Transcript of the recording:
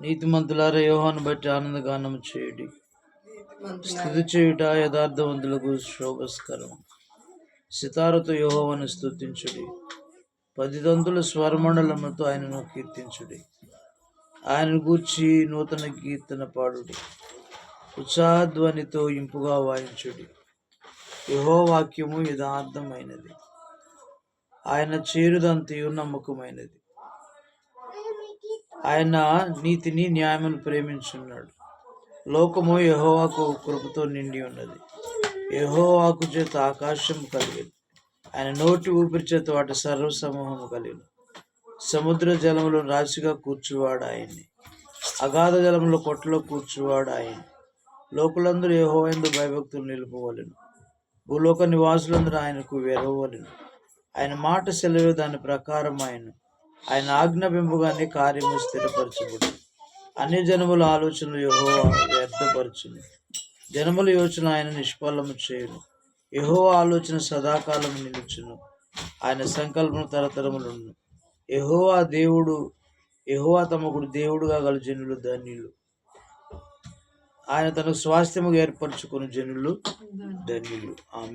నీతిమంతులార యోహాను బట్టి ఆనందగానం చేయుడి. స్థుతి చేయుట యథార్థవంతులకు శోభస్కరం. సితారతో యోహోవను స్థుతించుడి పది తంతుల స్వరమండలముతో ఆయనను కీర్తించుడి. ఆయన గూర్చి నూతన కీర్తన పాడుడి. ఉత్సాహధ్వనితో ఇంపుగా వాయించుడి. యహోవాక్యము యథార్థమైనది. ఆయన చేరుదంతయు నమ్మకమైనది. ఆయన నీతిని న్యాయమును ప్రేమించున్నాడు లోకము యహోవాకు కృపతో నిండి ఉన్నది. యహోవాకు చేత ఆకాశం కలిగింది ఆయన నోటి ఊపిరి చేత వాటి సర్వ సమూహము కలిగింది సముద్ర జలములో రాశిగా కూర్చువాడు ఆయన్ని అగాధ జలములో కొట్టలో కూర్చువాడు ఆయన. లోకులందరూ యహోవైందు భయభక్తులు నిలుపవలెను. భూలోక నివాసులందరూ ఆయనకు వెరవలను ఆయన మాట సెలవు దాని ప్రకారం ఆయన ఆయన ఆజ్ఞ బింబుగానే కార్యము స్థిరపరచబడు. అన్ని జనముల ఆలోచనలు యహో వ్యర్థపరచును. జనముల యోచన ఆయన నిష్ఫలము చేయును. యహో ఆలోచన సదాకాలము నిలుచును. ఆయన సంకల్పం తరతరములును యహోవా దేవుడు యహోవా తమకుడు దేవుడుగా గల జనులు ధన్యులు. ఆయన తనకు స్వాస్థ్యముగా ఏర్పరచుకుని జనులు ధన్యులు. ఆమె